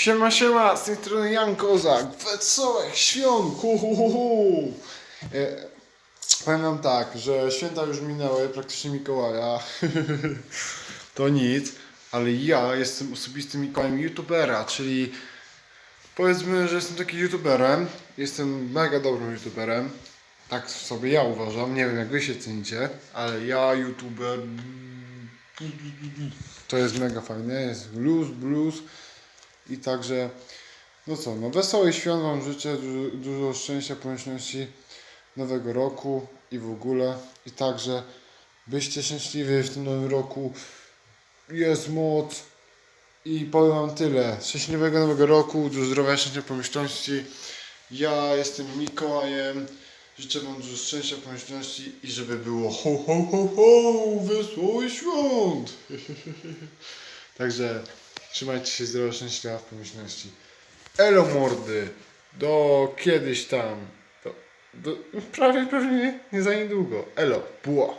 Siema, siema, z tej strony Jan Kozak. Wesołych świąt! Hu, hu, hu, hu. E, powiem wam tak, że święta już minęły, praktycznie Mikołaja. to nic, ale ja jestem osobistym Mikołajem youtubera, czyli powiedzmy, że jestem takim youtuberem. Jestem mega dobrym youtuberem. Tak sobie ja uważam, nie wiem jak wy się cenicie, ale ja youtuber... To jest mega fajne, jest blues, blues. I także, no co, no wesołych świąt Wam życzę, dużo, szczęścia, pomyślności nowego roku i w ogóle. I także byście szczęśliwi w tym nowym roku. Jest moc. I powiem Wam tyle. Szczęśliwego nowego roku, dużo zdrowia, szczęścia, pomyślności. Ja jestem Mikołajem. Życzę Wam dużo szczęścia, pomyślności i żeby było ho, ho, ho, ho, świąt. Także trzymajcie się zdrowo, szczęśliwa w pomyślności. Elo mordy, do kiedyś tam. Do, do, prawie pewnie nie za niedługo. Elo, buła.